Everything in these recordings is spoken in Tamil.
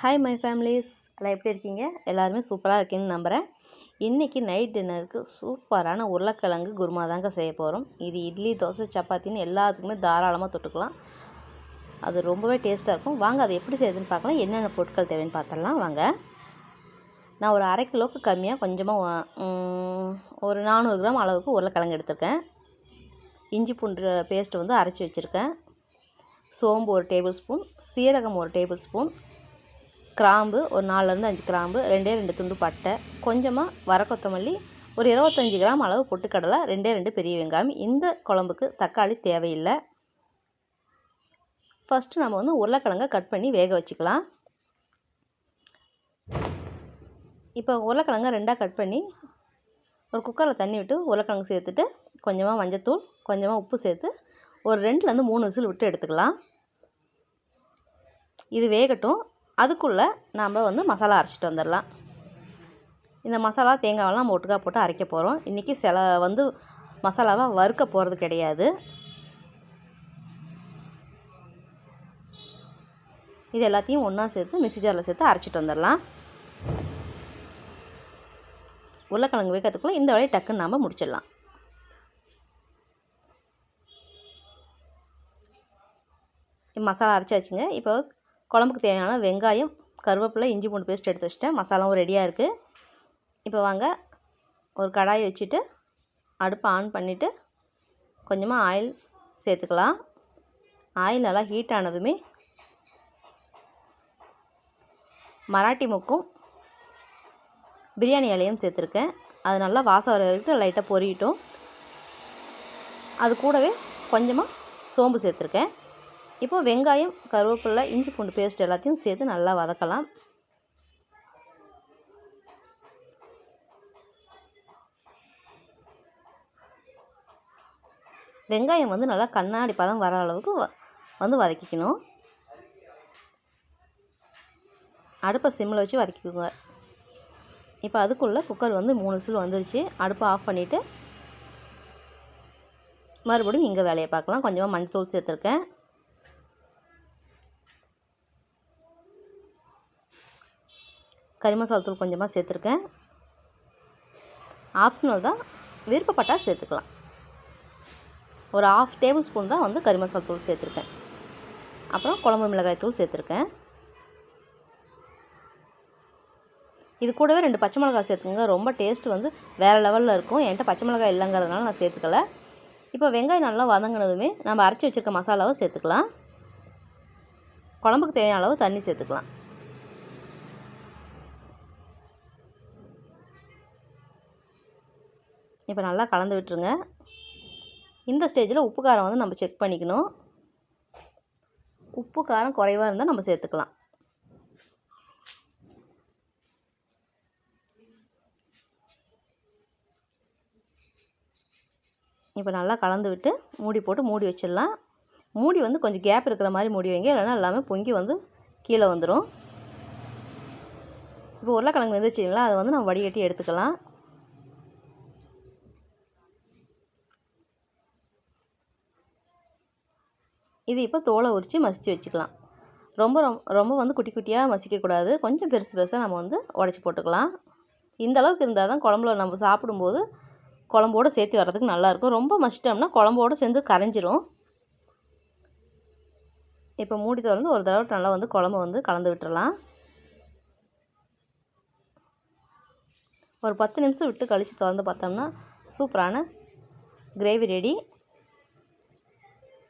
ஹாய் மை ஃபேமிலிஸ் எல்லாம் எப்படி இருக்கீங்க? எல்லாருமே சூப்பராக இருக்கீங்கன்னு நம்புகிறேன் இன்றைக்கி நைட் டின்னருக்கு சூப்பரான உருளைக்கிழங்கு குருமா தாங்க செய்ய போகிறோம் இது இட்லி தோசை சப்பாத்தின்னு எல்லாத்துக்குமே தாராளமாக தொட்டுக்கலாம். அது ரொம்பவே டேஸ்ட்டாக இருக்கும். வாங்க அதை எப்படி செய்யுதுன்னு பார்க்கலாம். என்னென்ன பொருட்கள் தேவைன்னு பார்த்துடலாம். வாங்க. நான் ஒரு அரை கிலோவுக்கு கம்மியாக கொஞ்சமாக ஒரு நானூறு கிராம் அளவுக்கு உருளைக்கிழங்கு எடுத்திருக்கேன். இஞ்சி பூண்டு பேஸ்ட் வந்து அரைச்சி வச்சுருக்கேன். சோம்பு ஒரு டேபிள் ஸ்பூன் சீரகம் ஒரு டேபிள் ஸ்பூன் கிராம்பு ஒரு நாலுலேருந்து அஞ்சு கிராம்பு ரெண்டே ரெண்டு துண்டு பட்டை கொஞ்சமாக வர கொத்தமல்லி ஒரு இருபத்தஞ்சி கிராம் அளவு பொட்டுக்கடலை ரெண்டே ரெண்டு பெரிய வெங்காயம். இந்த குழம்புக்கு தக்காளி தேவையில்லை. ஃபஸ்ட்டு நம்ம வந்து உருளைக்கிழங்கை கட் பண்ணி வேக வச்சுக்கலாம். இப்போ உருளைக்கிழங்கை ரெண்டாக கட் பண்ணி ஒரு குக்கரில் தண்ணி விட்டு உருளைக்கிழங்கு சேர்த்துட்டு கொஞ்சமாக மஞ்சத்தூள் கொஞ்சமாக உப்பு சேர்த்து ஒரு ரெண்டுலேருந்து மூணு விசில் விட்டு எடுத்துக்கலாம். இது வேகட்டும். அதுக்குள்ளே நாம் வந்து மசாலா அரைச்சிட்டு வந்துடலாம். இந்த மசாலா தேங்காயெல்லாம் நம்ம ஒட்டுக்கா போட்டு அரைக்க போகிறோம் இன்றைக்கி சில வந்து மசாலாவை வறுக்க போகிறது கிடையாது. இது எல்லாத்தையும் ஒன்றா சேர்த்து மிக்ஸி ஜாரில் சேர்த்து அரைச்சிட்டு வந்துடலாம். உருளைக்கிழங்கு வைக்கிறதுக்குள்ளே இந்த வேலையை டக்குன்னு நாம் முடிச்சிடலாம். மசாலா அரைச்சாச்சுங்க. இப்போ குழம்புக்கு தேவையான வெங்காயம் கருவேப்பிலை இஞ்சி பூண்டு பேஸ்ட் எடுத்து வச்சிட்டேன். மசாலாவும் ரெடியாக இருக்குது இப்போ வாங்க ஒரு கடாயை வச்சுட்டு அடுப்பை ஆன் பண்ணிவிட்டு கொஞ்சமாக ஆயில் சேர்த்துக்கலாம். ஆயில் நல்லா ஹீட் ஆனதுமே மராட்டி முக்கும் பிரியாணி இலையும் சேர்த்துருக்கேன். அது நல்லா வாசம் வர வரைக்கும் லைட்டாக பொரியட்டும். அது கூடவே கொஞ்சமாக சோம்பு சேர்த்துருக்கேன். இப்போ வெங்காயம் கருவேப்பிலை இஞ்சி பூண்டு பேஸ்ட் எல்லாத்தையும் சேர்த்து நல்லா வதக்கலாம். வெங்காயம் வந்து நல்லா கண்ணாடி பதம் வர அளவுக்கு வ- வந்து வதக்கிக்கணும். அடுப்பை சிம்மில் வச்சு வதக்கிக்கோங்க. இப்போ அதுக்குள்ளே குக்கர் வந்து மூணு விசில் வந்துருச்சு. அடுப்பை ஆஃப் பண்ணிவிட்டு மறுபடியும் இங்கே வேலையை பார்க்கலாம். கொஞ்சமாக மஞ்சத்தூள் சேர்த்துருக்கேன். கறி மசாலா தூள் கொஞ்சமாக சேர்த்துருக்கேன். ஆப்ஷனல் தான். விருப்பப்பட்டால் சேர்த்துக்கலாம். ஒரு ஆஃப் டேபிள் ஸ்பூன் தான் வந்து கறி மசாலா தூள் சேர்த்துருக்கேன். அப்புறம் குழம்பு மிளகாய் தூள் சேர்த்துருக்கேன். இது கூடவே ரெண்டு பச்சை மிளகாய் சேர்த்துங்க ரொம்ப டேஸ்ட் வந்து வேறு லெவலில் இருக்கும். என்கிட்ட பச்சை மிளகாய் இல்லைங்கிறதுனால நான் சேர்த்துக்கல. இப்போ வெங்காயம் நல்லா வதங்கினதுமே நம்ம அரைச்சி வச்சுருக்க மசாலாவை சேர்த்துக்கலாம். குழம்புக்கு தேவையான அளவு தண்ணி சேர்த்துக்கலாம். இப்போ நல்லா கலந்து விட்டுருங்க. இந்த ஸ்டேஜில் உப்பு காரம் வந்து நம்ம செக் பண்ணிக்கணும். உப்பு காரம் குறைவாக இருந்தால் நம்ம சேர்த்துக்கலாம். இப்போ நல்லா கலந்து விட்டு மூடி போட்டு மூடி வச்சிடலாம். மூடி வந்து கொஞ்சம் கேப் இருக்கிற மாதிரி மூடி வைங்க. இல்லைனா எல்லாமே பொங்கி வந்து கீழே வந்துடும் இப்போ உருளைக்கிழங்கு வந்துச்சிங்களா அதை வந்து நம்ம வடிகட்டி எடுத்துக்கலாம். இது இப்போ தோலை உரித்து மசித்து வச்சுக்கலாம். ரொம்ப ரொம்ப ரொம்ப வந்து குட்டி குட்டியாக மசிக்கக்கூடாது. கொஞ்சம் பெருசு பெருசாக நம்ம வந்து உடச்சி போட்டுக்கலாம். இந்த அளவுக்கு இருந்தால் தான் குழம்புல நம்ம சாப்பிடும்போது குழம்போடு சேர்த்து வர்றதுக்கு நல்லாயிருக்கும். ரொம்ப மசிட்டோம்னா குழம்போடு சேர்ந்து கரைஞ்சிரும். இப்போ மூடி திறந்து ஒரு தடவை நல்லா வந்து குழம்பு வந்து கலந்து விட்டுறலாம். ஒரு பத்து நிமிஷம் விட்டு கழித்து திறந்து பார்த்தோம்னா சூப்பரான கிரேவி ரெடி.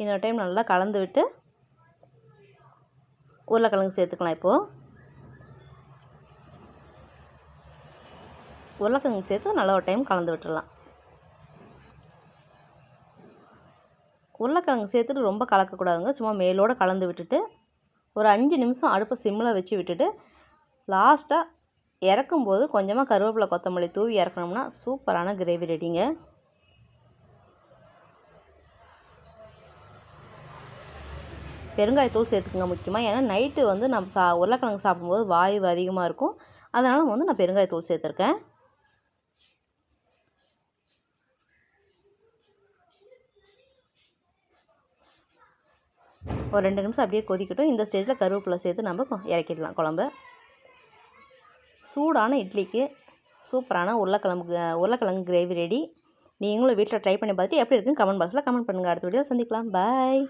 இன்னொரு டைம் நல்லா கலந்து விட்டு உருளைக்கிழங்கு சேர்த்துக்கலாம் இப்போது உருளைக்கிழங்கு சேர்த்து நல்லா ஒரு டைம் கலந்து விட்டுடலாம். உருளைக்கிழங்கு சேர்த்துட்டு ரொம்ப கலக்கக்கூடாதுங்க. சும்மா மேலோடு கலந்து விட்டுட்டு ஒரு அஞ்சு நிமிஷம் அடுப்பை சிம்மில் வச்சு விட்டுட்டு லாஸ்ட்டாக இறக்கும்போது கொஞ்சமாக கருவேப்பிலை கொத்தமல்லி தூவி இறக்கணும்னா சூப்பரான கிரேவி ரெடிங்க பெருங்காயத்தூள் சேர்த்துக்குங்க முக்கியமாக ஏன்னா நைட்டு வந்து நம்ம சா உருளைக்கிழங்கு சாப்பிடும்போது வாயு அதிகமாக இருக்கும். அதனால் வந்து நான் பெருங்காயத்தூள் சேர்த்துருக்கேன். ஒரு ரெண்டு நிமிஷம் அப்படியே கொதிக்கட்டும். இந்த ஸ்டேஜில் கருவேப்பிலை சேர்த்து நம்ம இறக்கிடலாம் குழம்பு. சூடான இட்லிக்கு சூப்பரான உருளைக்கிழங்கு உருளைக்கிழங்கு கிரேவி ரெடி நீங்களும் வீட்டில் ட்ரை பண்ணி பார்த்து எப்படி இருக்குன்னு கமெண்ட் பாக்ஸில் கமெண்ட் பண்ணுங்கள் அடுத்த வீடியோ சந்திக்கலாம். பாய்